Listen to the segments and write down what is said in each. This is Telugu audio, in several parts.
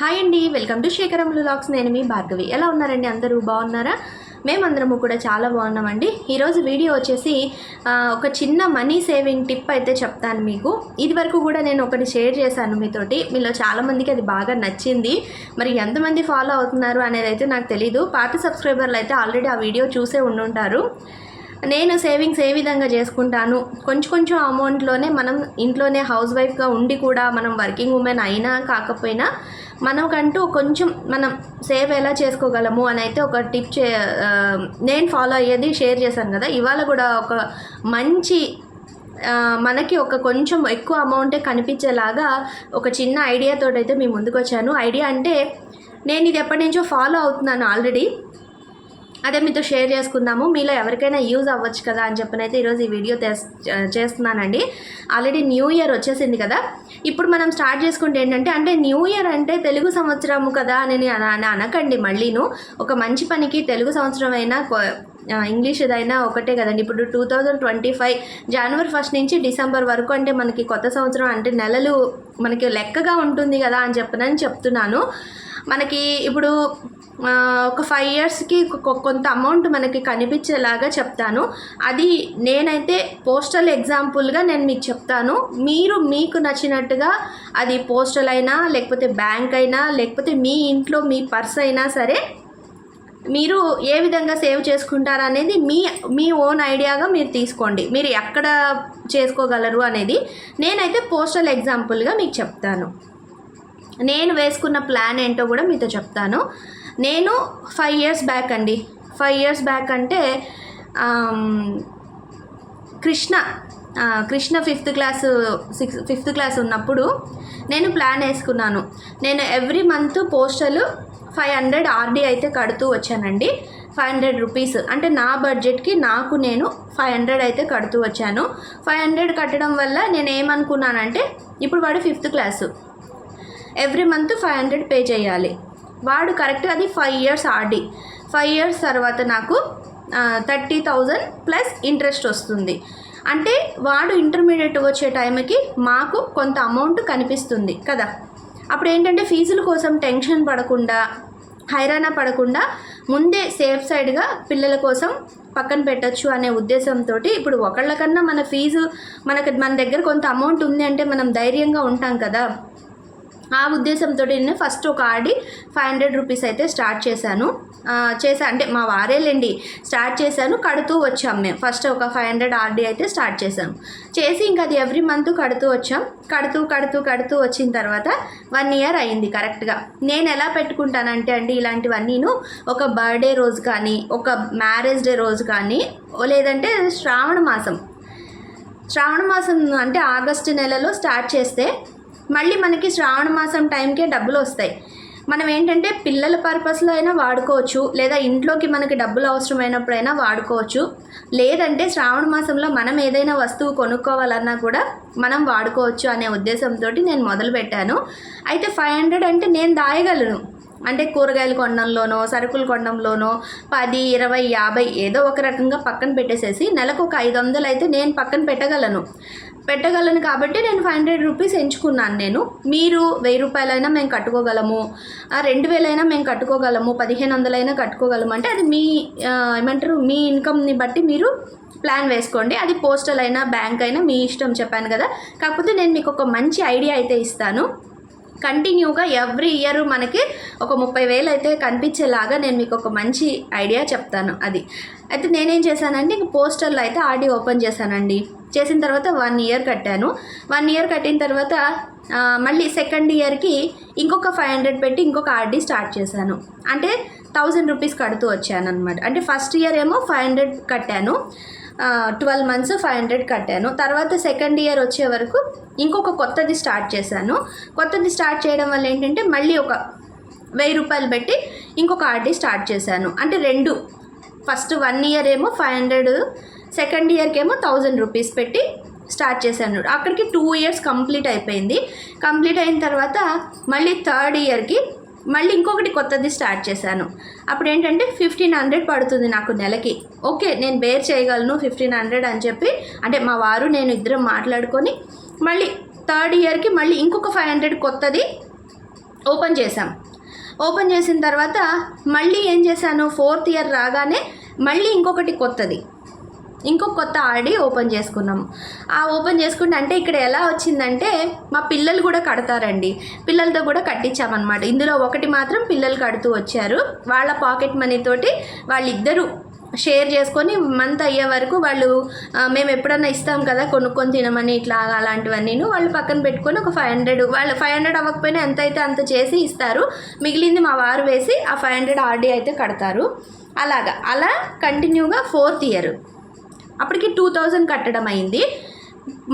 హాయ్ అండి వెల్కమ్ టు శేఖరం వ్లాగ్స్ నేను మీ భార్గవి. ఎలా ఉన్నారండి? అందరూ బాగున్నారా? మేమందరము కూడా చాలా బాగున్నామండి. ఈరోజు వీడియో వచ్చేసి ఒక చిన్న మనీ సేవింగ్ టిప్ అయితే చెప్తాను మీకు. ఇది వరకు కూడా నేను ఒకటి షేర్ చేశాను మీతోటి. మీలో చాలామందికి అది బాగా నచ్చింది. మరి ఎంతమంది ఫాలో అవుతున్నారు అనేది అయితే నాకు తెలీదు. పాత సబ్స్క్రైబర్లు అయితే ఆల్రెడీ ఆ వీడియో చూసే ఉండుంటారు. నేను సేవింగ్స్ ఏ విధంగా చేసుకుంటాను? కొంచెం కొంచెం అమౌంట్లోనే మనం ఇంట్లోనే హౌస్ వైఫ్గా ఉండి కూడా మనం వర్కింగ్ ఉమెన్ అయినా కాకపోయినా మనకంటూ కొంచెం మనం సేవ్ ఎలా చేసుకోగలము అని అయితే ఒక టిప్ చే నేను ఫాలో అయ్యేది షేర్ చేశాను కదా. ఇవాళ కూడా ఒక మంచి మనకి ఒక కొంచెం ఎక్కువ అమౌంటే కనిపించేలాగా ఒక చిన్న ఐడియాతో అయితే మీ ముందుకు వచ్చాను ఐడియా అంటే నేను ఇది ఎప్పటి నుంచో ఫాలో అవుతున్నాను ఆల్రెడీ అదే మీతో షేర్ చేసుకుందాము. మీలో ఎవరికైనా యూజ్ అవ్వచ్చు కదా అని చెప్పనైతే ఈరోజు ఈ వీడియో చేస్తున్నానండి. ఆల్రెడీ న్యూ ఇయర్ వచ్చేసింది కదా. ఇప్పుడు మనం స్టార్ట్ చేసుకుంటే ఏంటంటే అంటే న్యూ ఇయర్ అంటే తెలుగు సంవత్సరము కదా అని నేను అని అనకండి మళ్ళీను. ఒక మంచి పనికి తెలుగు సంవత్సరం అయినా ఇంగ్లీష్ ఏదైనా ఒకటే కదండి. ఇప్పుడు two thousand twenty five January first నుంచి డిసెంబర్ వరకు అంటే మనకి కొత్త సంవత్సరం అంటే నెలలు మనకి లెక్కగా ఉంటుంది కదా అని చెప్పనని చెప్తున్నాను. మనకి ఇప్పుడు ఒక ఫైవ్ ఇయర్స్కి కొంత అమౌంట్ మనకి కనిపించేలాగా చెప్తాను. అది నేనైతే పోస్టల్ ఎగ్జాంపుల్గా నేను మీకు చెప్తాను. మీరు మీకు నచ్చినట్టుగా అది పోస్టల్ అయినా లేకపోతే బ్యాంక్ అయినా లేకపోతే మీ ఇంట్లో మీ పర్స్ అయినా సరే మీరు ఏ విధంగా సేవ్ చేసుకుంటారు అనేది మీ మీ ఓన్ ఐడియాగా మీరు తీసుకోండి. మీరు ఎక్కడ చేసుకోగలరు అనేది నేనైతే పోస్టల్ ఎగ్జాంపుల్గా మీకు చెప్తాను. నేను వేసుకున్న ప్లాన్ ఏంటో కూడా మీతో చెప్తాను. నేను ఫైవ్ ఇయర్స్ బ్యాక్ అండి. ఫైవ్ ఇయర్స్ బ్యాక్ అంటే Krishna Krishna fifth class six fifth class ఉన్నప్పుడు నేను ప్లాన్ వేసుకున్నాను. నేను every month postal five hundred RD అయితే కడుతూ వచ్చానండి. ఫైవ్ హండ్రెడ్ రూపీస్ అంటే నా బడ్జెట్కి నాకు నేను ఫైవ్ హండ్రెడ్ అయితే కడుతూ వచ్చాను. ఫైవ్ హండ్రెడ్ కట్టడం వల్ల నేను ఏమనుకున్నానంటే ఇప్పుడు వాడు fifth class every month five hundred pay చేయాలి. వాడు కరెక్ట్ అది five years RD five years తర్వాత నాకు థర్టీ థౌజండ్ ప్లస్ ఇంట్రెస్ట్ వస్తుంది. అంటే వాడు ఇంటర్మీడియట్ వచ్చే టైంకి మాకు కొంత అమౌంట్ కనిపిస్తుంది కదా. అప్పుడు ఏంటంటే ఫీజుల కోసం టెన్షన్ పడకుండా హైరాణ పడకుండా ముందే సేఫ్ సైడ్గా పిల్లల కోసం పక్కన పెట్టచ్చు అనే ఉద్దేశంతో ఇప్పుడు ఒకళ్ళకన్నా మన ఫీజు మనకు మన దగ్గర కొంత అమౌంట్ ఉంది అంటే మనం ధైర్యంగా ఉంటాం కదా. ఆ ఉద్దేశంతో నేను ఫస్ట్ ఒక ఆడి ఫైవ్ హండ్రెడ్ రూపీస్ అయితే స్టార్ట్ చేశాను. చేశా అంటే మా వారేలేండి స్టార్ట్ చేశాను కడుతూ వచ్చాం మేము. ఫస్ట్ ఒక ఫైవ్ హండ్రెడ్ ఆర్డీ అయితే స్టార్ట్ చేశాను చేసి ఇంకా అది ఎవ్రీ మంత్ కడుతూ వచ్చాం. కడుతూ కడుతూ కడుతూ వచ్చిన తర్వాత వన్ ఇయర్ అయింది కరెక్ట్గా. నేను ఎలా పెట్టుకుంటానంటే అండి ఇలాంటివన్నీను ఒక బర్త్డే రోజు కానీ ఒక మ్యారేజ్ డే రోజు కానీ లేదంటే శ్రావణ మాసం. శ్రావణ మాసం అంటే ఆగస్టు నెలలో స్టార్ట్ చేస్తే మళ్ళీ మనకి శ్రావణ మాసం టైంకే డబ్బులు వస్తాయి. మనం ఏంటంటే పిల్లల పర్పస్లో అయినా వాడుకోవచ్చు లేదా ఇంట్లోకి మనకి డబ్బులు అవసరమైనప్పుడైనా వాడుకోవచ్చు. లేదంటే శ్రావణ మాసంలో మనం ఏదైనా వస్తువు కొనుక్కోవాలన్నా కూడా మనం వాడుకోవచ్చు అనే ఉద్దేశంతో నేను మొదలుపెట్టాను. అయితే ఫైవ్ హండ్రెడ్ అంటే నేను దాయగలను. అంటే కూరగాయలు కొనడంలోనో సరుకులు కొనడంలోనో పది ఇరవై యాభై ఏదో ఒక రకంగా పక్కన పెట్టేసేసి నెలకు ఒక ఐదు వందలు అయితే నేను పక్కన పెట్టగలను. పెట్టగలను కాబట్టి నేను ఫైవ్ హండ్రెడ్ రూపీస్ ఎంచుకున్నాను నేను. మీరు వెయ్యి రూపాయలైనా మేము కట్టుకోగలము. రెండు వేలైనా మేము కట్టుకోగలము. పదిహేను వందలైనా కట్టుకోగలము. అంటే అది మీ ఏమంటారు మీ ఇన్కమ్ని బట్టి మీరు ప్లాన్ వేసుకోండి. అది పోస్టల్ అయినా బ్యాంక్ అయినా మీ ఇష్టం చెప్పాను కదా. కాకపోతే నేను మీకు ఒక మంచి ఐడియా అయితే ఇస్తాను. కంటిన్యూగా ఎవ్రీ ఇయర్ మనకి ఒక ముప్పై వేలు అయితే కనిపించేలాగా నేను మీకు ఒక మంచి ఐడియా చెప్తాను అది. అయితే నేనేం చేశానంటే ఇంక పోస్టర్లో అయితే ఆర్డీ ఓపెన్ చేశానండి. చేసిన తర్వాత వన్ ఇయర్ కట్టాను. వన్ ఇయర్ కట్టిన తర్వాత మళ్ళీ సెకండ్ ఇయర్కి ఇంకొక ఫైవ్ హండ్రెడ్ పెట్టి ఇంకొక ఆర్డీ స్టార్ట్ చేశాను. అంటే థౌజండ్ రూపీస్ కడుతూ వచ్చాను అనమాట అంటే ఫస్ట్ ఇయర్ ఏమో ఫైవ్ హండ్రెడ్ కట్టాను. ట్వెల్వ్ మంత్స్ ఫైవ్ హండ్రెడ్ కట్టాను. తర్వాత సెకండ్ ఇయర్ వచ్చే వరకు ఇంకొక కొత్తది స్టార్ట్ చేశాను. కొత్తది స్టార్ట్ చేయడం వల్ల ఏంటంటే మళ్ళీ ఒక వెయ్యి రూపాయలు పెట్టి ఇంకొక ఆర్డీ స్టార్ట్ చేశాను. అంటే రెండు. ఫస్ట్ వన్ ఇయర్ ఏమో ఫైవ్ హండ్రెడ్ సెకండ్ ఇయర్కి ఏమో థౌజండ్ రూపీస్ పెట్టి స్టార్ట్ చేశాను. అక్కడికి టూ ఇయర్స్ కంప్లీట్ అయిపోయింది. కంప్లీట్ అయిన తర్వాత మళ్ళీ థర్డ్ ఇయర్కి మళ్ళీ ఇంకొకటి కొత్తది స్టార్ట్ చేశాను. అప్పుడు ఏంటంటే ఫిఫ్టీన్ హండ్రెడ్ పడుతుంది నాకు నెలకి. ఓకే నేను బేర్ చేయగలను ఫిఫ్టీన్ హండ్రెడ్ అని చెప్పి అంటే మా వారు నేను ఇద్దరం మాట్లాడుకొని మళ్ళీ థర్డ్ ఇయర్కి మళ్ళీ ఇంకొక ఫైవ్ హండ్రెడ్ కొత్తది ఓపెన్ చేశాం. ఓపెన్ చేసిన తర్వాత మళ్ళీ ఏం చేశాను? ఫోర్త్ ఇయర్ రాగానే మళ్ళీ ఇంకొకటి కొత్తది. ఇంకో కొత్త ఆర్డీ ఓపెన్ చేసుకున్నాం. ఆ ఓపెన్ చేసుకుంటే అంటే ఇక్కడ ఎలా వచ్చిందంటే మా పిల్లలు కూడా కడతారండి. పిల్లలతో కూడా కట్టించామన్నమాట. ఇందులో ఒకటి మాత్రం పిల్లలు కడుతూ వచ్చారు. వాళ్ళ పాకెట్ మనీ తోటి వాళ్ళిద్దరూ షేర్ చేసుకొని మంత్ అయ్యే వరకు వాళ్ళు మేము ఎప్పుడన్నా ఇస్తాం కదా కొనుక్కొని తినమని ఇట్లా అలాంటివన్నీ వాళ్ళు పక్కన పెట్టుకొని ఒక ఫైవ్ హండ్రెడ్ వాళ్ళు ఫైవ్ హండ్రెడ్ అవ్వకపోయినా ఎంత అయితే అంత చేసి ఇస్తారు. మిగిలింది మా వారు వేసి ఆ ఫైవ్ హండ్రెడ్ ఆర్డీ అయితే కడతారు. అలాగా. అలా కంటిన్యూగా ఫోర్త్ ఇయర్. అప్పటికి టూ థౌజండ్ కట్టడం అయింది.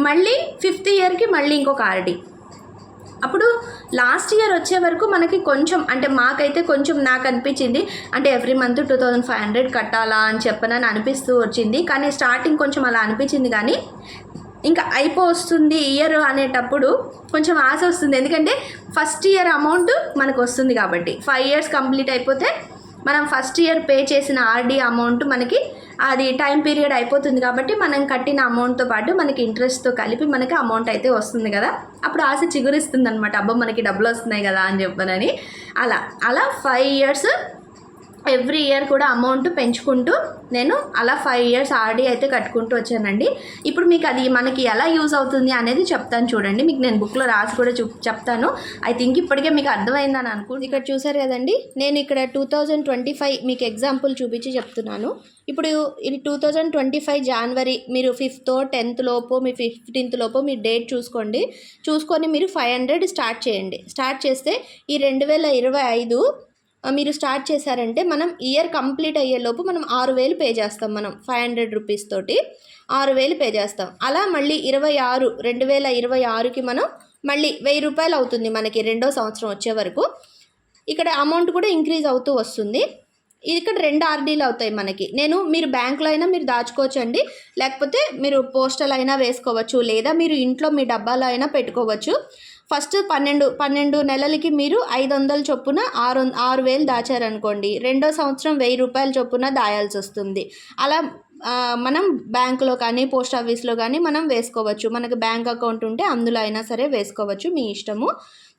మళ్ళీ ఫిఫ్త్ ఇయర్కి మళ్ళీ ఇంకొక ఆర్డీ అప్పుడు లాస్ట్ ఇయర్ వచ్చే వరకు మనకి కొంచెం అంటే మాకైతే కొంచెం నాకు అనిపించింది అంటే every month two thousand five hundred కట్టాలా అని చెప్పనని అనిపిస్తూ వచ్చింది. కానీ స్టార్టింగ్ కొంచెం అలా అనిపించింది కానీ ఇంకా అయిపో వస్తుంది ఇయర్ అనేటప్పుడు కొంచెం ఆశ వస్తుంది. ఎందుకంటే ఫస్ట్ ఇయర్ అమౌంట్ మనకు వస్తుంది కాబట్టి. ఫైవ్ ఇయర్స్ కంప్లీట్ అయిపోతే మనం ఫస్ట్ ఇయర్ పే చేసిన ఆర్డీ అమౌంట్ మనకి అది టైం పీరియడ్ అయిపోతుంది కాబట్టి మనం కట్టిన అమౌంట్తో పాటు మనకి ఇంట్రెస్ట్తో కలిపి మనకి అమౌంట్ అయితే వస్తుంది కదా. అప్పుడు ఆశ చిగురిస్తుంది అనమాట అబ్బా మనకి డబ్బులు వస్తున్నాయి కదా అని చెప్పనని. అలా అలా ఫైవ్ ఇయర్స్ ఎవ్రీ ఇయర్ కూడా అమౌంట్ పెంచుకుంటూ నేను అలా ఫైవ్ ఇయర్స్ ఆర్డీ అయితే కట్టుకుంటూ వచ్చానండి. ఇప్పుడు మీకు అది మనకి ఎలా యూజ్ అవుతుంది అనేది చెప్తాను చూడండి. మీకు నేను బుక్లో రాసి కూడా చూ చెప్తాను. ఐ థింక్ ఇప్పటికే మీకు అర్థమైందని అనుకుంటు ఇక్కడ చూసారు కదండి నేను ఇక్కడ టూ థౌజండ్ ట్వంటీ ఫైవ్ మీకు ఎగ్జాంపుల్ చూపించి చెప్తున్నాను. ఇప్పుడు ఇది two thousand twenty five January మీరు ఫిఫ్త్ టెన్త్ లోపు మీ ఫిఫ్టీన్త్ లోపు మీ డేట్ చూసుకోండి. చూసుకొని మీరు ఫైవ్ హండ్రెడ్ స్టార్ట్ చేయండి. స్టార్ట్ చేస్తే ఈ రెండు వేల ఇరవై ఐదు మీరు స్టార్ట్ చేశారంటే మనం ఇయర్ కంప్లీట్ అయ్యేలోపు మనం ఆరు వేలు పే చేస్తాం మనం ఫైవ్ హండ్రెడ్ రూపీస్ తోటి ఆరు వేలు పే చేస్తాం. అలా మళ్ళీ ఇరవై ఆరు రెండు వేల ఇరవై ఆరుకి మనం మళ్ళీ వెయ్యి రూపాయలు అవుతుంది మనకి రెండో సంవత్సరం వచ్చే వరకు. ఇక్కడ అమౌంట్ కూడా ఇంక్రీజ్ అవుతూ వస్తుంది. ఇక్కడ రెండు ఆర్డీలు అవుతాయి మనకి. నేను మీరు బ్యాంకులో అయినా మీరు దాచుకోవచ్చు అండి లేకపోతే మీరు పోస్టల్ అయినా వేసుకోవచ్చు. లేదా మీరు ఇంట్లో మీ డబ్బాలో అయినా పెట్టుకోవచ్చు. ఫస్ట్ పన్నెండు పన్నెండు నెలలకి మీరు ఐదు వందల చొప్పున ఆరు వం- ఆరు వేలు దాచారనుకోండి. రెండో సంవత్సరం వెయ్యి రూపాయల చొప్పున దాయాల్సి వస్తుంది. అలా మనం బ్యాంకులో కానీ పోస్ట్ ఆఫీస్లో కానీ మనం వేసుకోవచ్చు. మనకు బ్యాంక్ అకౌంట్ ఉంటే అందులో అయినా సరే వేసుకోవచ్చు మీ ఇష్టము.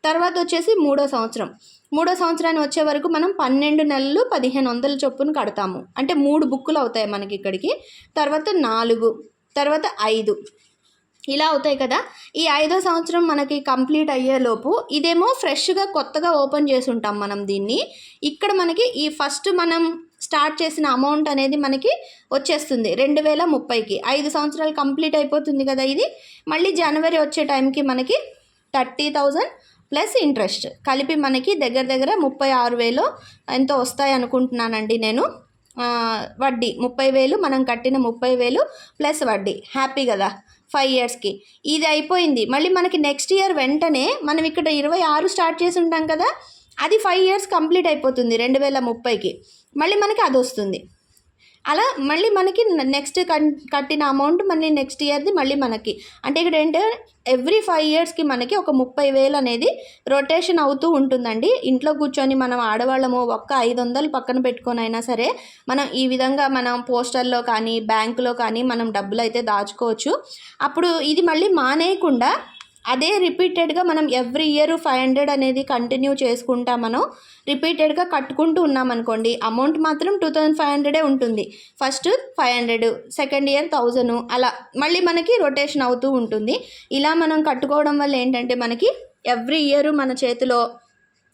తర్వాత వచ్చేసి మూడో సంవత్సరం. మూడో సంవత్సరాన్ని వచ్చే వరకు మనం పన్నెండు నెలలు పదిహేను వందల చొప్పున కడతాము. అంటే మూడు బుక్కులు అవుతాయి మనకి ఇక్కడికి. తర్వాత నాలుగు తర్వాత ఐదు. ఇలా అవుతాయి కదా. ఈ ఐదో సంవత్సరం మనకి కంప్లీట్ అయ్యేలోపు ఇదేమో ఫ్రెష్గా కొత్తగా ఓపెన్ చేసి ఉంటాం మనం దీన్ని. ఇక్కడ మనకి ఈ ఫస్ట్ మనం స్టార్ట్ చేసిన అమౌంట్ అనేది మనకి వచ్చేస్తుంది రెండు వేల ముప్పైకి. ఐదు సంవత్సరాలు కంప్లీట్ అయిపోతుంది కదా ఇది. మళ్ళీ జనవరి వచ్చే టైంకి మనకి థర్టీ థౌజండ్ ప్లస్ ఇంట్రెస్ట్. కలిపి మనకి దగ్గర దగ్గర ముప్పై ఆరు వేలు ఎంతో వస్తాయి అనుకుంటున్నానండి నేను. వడ్డీ ముప్పై వేలు మనం కట్టిన ముప్పై వేలు ప్లస్ వడ్డీ. హ్యాపీ కదా. ఫైవ్ ఇయర్స్కి ఇది అయిపోయింది. మళ్ళీ మనకి నెక్స్ట్ ఇయర్ వెంటనే మనం ఇక్కడ ఇరవై ఆరు స్టార్ట్ చేసి ఉంటాం కదా అది ఫైవ్ ఇయర్స్ కంప్లీట్ అయిపోతుంది రెండు వేల ముప్పైకి. మళ్ళీ మనకి అది వస్తుంది. అలా మళ్ళీ మనకి నెక్స్ట్ కట్టిన అమౌంట్ మళ్ళీ నెక్స్ట్ ఇయర్ది మళ్ళీ మనకి. అంటే ఇక్కడ ఏంటంటే ఎవ్రీ ఫైవ్ ఇయర్స్కి మనకి ఒక ముప్పై వేలు అనేది రొటేషన్ అవుతూ ఉంటుందండి. ఇంట్లో కూర్చొని మనం ఆడవాళ్ళము ఒక్క ఐదు వందలు పక్కన పెట్టుకొని అయినా సరే మనం ఈ విధంగా మనం పోస్టల్లో కానీ బ్యాంకులో కానీ మనం డబ్బులు అయితే దాచుకోవచ్చు. అప్పుడు ఇది మళ్ళీ మానేయకుండా అదే రిపీటెడ్గా మనం ఎవ్రీ ఇయర్ ఫైవ్ హండ్రెడ్ అనేది కంటిన్యూ చేసుకుంటా మనం రిపీటెడ్గా కట్టుకుంటూ ఉన్నామనుకోండి అమౌంట్ మాత్రం టూ థౌజండ్ ఫైవ్ హండ్రెడే ఉంటుంది. First five hundred second year thousand అలా మళ్ళీ మనకి రొటేషన్ అవుతూ ఉంటుంది. ఇలా మనం కట్టుకోవడం వల్ల ఏంటంటే మనకి ఎవ్రీ ఇయర్ మన చేతిలో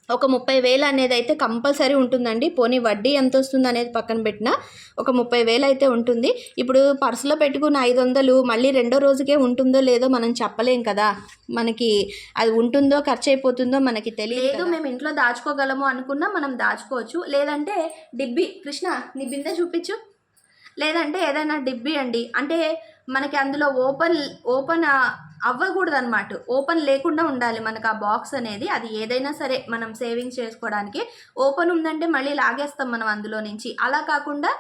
ఒక ముప్పై వేలు అనేది అయితే కంపల్సరీ ఉంటుందండి. పోనీ వడ్డీ ఎంత వస్తుంది అనేది పక్కన పెట్టినా ఒక ముప్పై వేలు అయితే ఉంటుంది. ఇప్పుడు పర్సులో పెట్టుకున్న ఐదు వందలు మళ్ళీ రెండో రోజుకే ఉంటుందో లేదో మనం చెప్పలేం కదా. మనకి అది ఉంటుందో ఖర్చు అయిపోతుందో మనకి తెలియదు మేము ఇంట్లో దాచుకోగలము అనుకున్నా మనం దాచుకోవచ్చు. లేదంటే డిబ్బి కృష్ణ నీ బిందె చూపించు. లేదంటే ఏదైనా డిబ్బి అండి. అంటే మనకి అందులో ఓపెన్ ఓపెన్ అవ్వకూడదు అనమాట ఓపెన్ లేకుండా ఉండాలి మనకు ఆ బాక్స్ అనేది. అది ఏదైనా సరే మనం సేవింగ్ చేసుకోవడానికి ఓపెన్ ఉందంటే మళ్ళీ లాగేస్తాం మనం అందులో నుంచి. అలా కాకుండా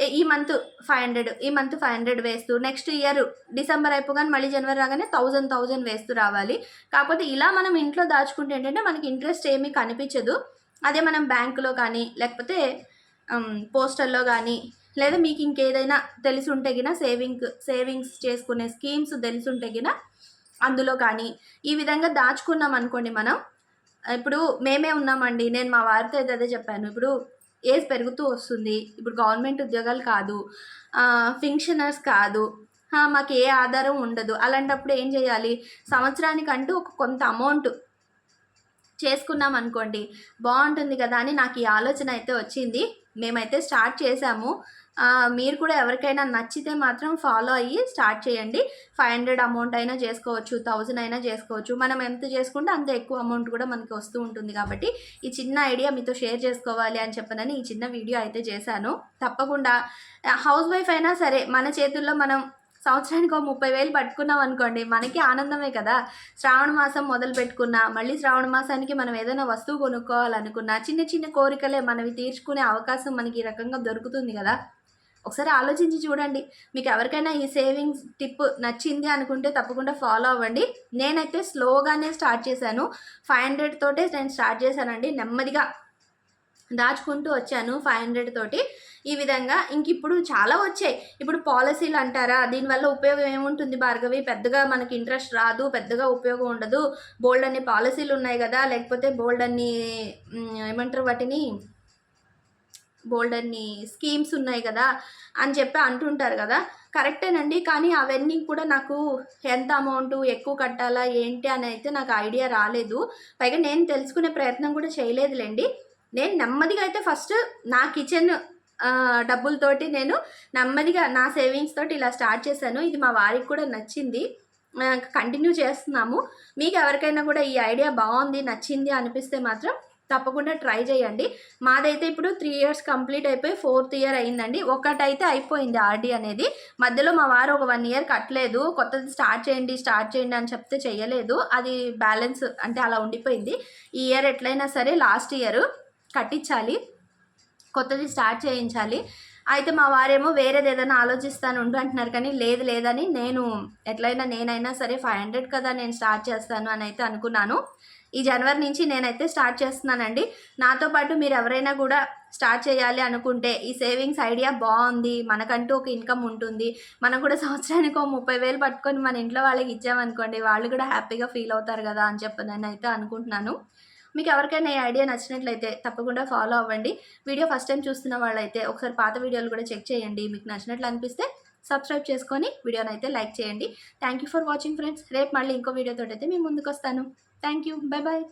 ఏ- ఈ మంత్ ఫైవ్ హండ్రెడ్ ఈ మంత్ ఫైవ్ హండ్రెడ్ వేస్తూ నెక్స్ట్ ఇయర్ డిసెంబర్ అయిపోగానే మళ్ళీ జనవరి రాగానే థౌజండ్ థౌజండ్ వేస్తూ రావాలి. కాకపోతే ఇలా మనం ఇంట్లో దాచుకుంటే ఏంటంటే మనకి ఇంట్రెస్ట్ ఏమీ కనిపించదు. అదే మనం బ్యాంకులో కానీ లేకపోతే పోస్టల్లో కానీ లేదా మీకు ఇంకేదైనా తెలిసి ఉంటే గిన సేవింగ్ సేవింగ్స్ చేసుకునే స్కీమ్స్ తెలిసి ఉంటే గిన అందులో కానీ ఈ విధంగా దాచుకున్నాం అనుకోండి మనం. ఇప్పుడు మేమే ఉన్నామండి. నేను మా వారితో అయితే అదే చెప్పాను. ఇప్పుడు ఏజ్ పెరుగుతూ వస్తుంది. ఇప్పుడు గవర్నమెంట్ ఉద్యోగాలు కాదు. ఫింక్షనర్స్ కాదు. మాకు ఏ ఆధారం ఉండదు. అలాంటప్పుడు ఏం చేయాలి? సంవత్సరానికంటూ ఒక కొంత అమౌంట్ చేసుకున్నాం అనుకోండి. బాగుంటుంది కదా అని నాకు ఈ ఆలోచన అయితే వచ్చింది. మేమైతే స్టార్ట్ చేసాము. మీరు కూడా ఎవరికైనా నచ్చితే మాత్రం ఫాలో అయ్యి స్టార్ట్ చేయండి. ఫైవ్ హండ్రెడ్ అమౌంట్ అయినా చేసుకోవచ్చు థౌజండ్ అయినా చేసుకోవచ్చు. మనం ఎంత చేసుకుంటే అంత ఎక్కువ అమౌంట్ కూడా మనకి వస్తూ ఉంటుంది కాబట్టి ఈ చిన్న ఐడియా మీతో షేర్ చేసుకోవాలి అని చెప్పనని ఈ చిన్న వీడియో అయితే చేశాను. తప్పకుండా. హౌస్ వైఫ్ అయినా సరే మన చేతుల్లో మనం సంవత్సరానికి ఒక ముప్పై వేలు పట్టుకున్నాం అనుకోండి మనకి ఆనందమే కదా. శ్రావణ మాసం మొదలు పెట్టుకున్నా మళ్ళీ శ్రావణ మాసానికి మనం ఏదైనా వస్తువు కొనుక్కోవాలనుకున్నా చిన్న చిన్న కోరికలే మనవి తీర్చుకునే అవకాశం మనకి ఈ రకంగా దొరుకుతుంది కదా. ఒకసారి ఆలోచించి చూడండి. మీకు ఎవరికైనా ఈ సేవింగ్స్ టిప్ నచ్చింది అనుకుంటే తప్పకుండా ఫాలో అవ్వండి. నేనైతే స్లోగానే స్టార్ట్ చేశాను. ఫైవ్ హండ్రెడ్ తోటే నేను స్టార్ట్ చేశానండి. నెమ్మదిగా దాచుకుంటూ వచ్చాను ఫైవ్ హండ్రెడ్ తోటి. ఈ విధంగా ఇంక ఇప్పుడు చాలా వచ్చాయి. ఇప్పుడు పాలసీలు అంటారా? దీనివల్ల ఉపయోగం ఏముంటుంది భార్గవి? పెద్దగా మనకి ఇంట్రెస్ట్ రాదు పెద్దగా ఉపయోగం ఉండదు. బోల్డ్ అన్ని పాలసీలు ఉన్నాయి కదా. లేకపోతే బోల్డ్ అన్ని ఏమంటారు వాటిని? బోల్డ్ అన్ని స్కీమ్స్ ఉన్నాయి కదా అని చెప్పి అంటుంటారు కదా. కరెక్టేనండి కానీ అవన్నీ కూడా నాకు ఎంత అమౌంట్ ఎక్కువ కట్టాలా ఏంటి అని అయితే నాకు ఐడియా రాలేదు. పైగా నేను తెలుసుకునే ప్రయత్నం కూడా చేయలేదులేండి నేను నెమ్మదిగా అయితే ఫస్ట్ నా కిచెన్ డబ్బులతోటి నేను నెమ్మదిగా నా సేవింగ్స్ తోటి ఇలా స్టార్ట్ చేశాను. ఇది మా వారికి కూడా నచ్చింది. కంటిన్యూ చేస్తున్నాము. మీకు ఎవరికైనా కూడా ఈ ఐడియా బాగుంది నచ్చింది అనిపిస్తే మాత్రం తప్పకుండా ట్రై చేయండి. మాదైతే ఇప్పుడు త్రీ ఇయర్స్ కంప్లీట్ అయిపోయి ఫోర్త్ ఇయర్ అయిందండి. ఒకటైతే అయిపోయింది ఆర్డీ అనేది. మధ్యలో మా వారు ఒక వన్ ఇయర్ కట్టలేదు. కొత్తది స్టార్ట్ చేయండి స్టార్ట్ చేయండి అని చెప్తే చేయలేదు. అది బ్యాలెన్స్ అంటే అలా ఉండిపోయింది. ఈ ఇయర్ ఎట్లయినా సరే లాస్ట్ ఇయర్ కట్టించాలి. కొత్తది స్టార్ట్ చేయించాలి. అయితే మా వారేమో వేరేది ఏదైనా ఆలోచిస్తాను ఉండు అంటున్నారు కానీ లేదు లేదని నేను ఎట్లయినా నేనైనా సరే ఫైవ్ హండ్రెడ్ కదా నేను స్టార్ట్ చేస్తాను అని అయితే అనుకున్నాను. ఈ జనవరి నుంచి నేనైతే స్టార్ట్ చేస్తున్నానండి. నాతో పాటు మీరు ఎవరైనా కూడా స్టార్ట్ చేయాలి అనుకుంటే ఈ సేవింగ్స్ ఐడియా బాగుంది మనకంటూ ఒక ఇన్కమ్ ఉంటుంది మనం కూడా సంవత్సరానికి ఒక ముప్పై వేలు పట్టుకొని మన ఇంట్లో వాళ్ళకి ఇచ్చామనుకోండి వాళ్ళు కూడా హ్యాపీగా ఫీల్ అవుతారు కదా అని చెప్పి నేను అయితే అనుకుంటున్నాను. మీకు ఎవరికైనా ఈ ఐడియా నచ్చినట్లయితే తప్పకుండా ఫాలో అవ్వండి. వీడియో ఫస్ట్ టైం చూస్తున్న వాళ్ళైతే ఒకసారి పాత వీడియోలు కూడా చెక్ చేయండి. మీకు నచ్చినట్లు అనిపిస్తే సబ్స్క్రైబ్ చేసుకొని వీడియోనైతే లైక్ చేయండి. Thank you for watching friends. రేపు మళ్ళీ ఇంకో వీడియోతో అయితే మేము ముందుకు వస్తాను. Thank you bye bye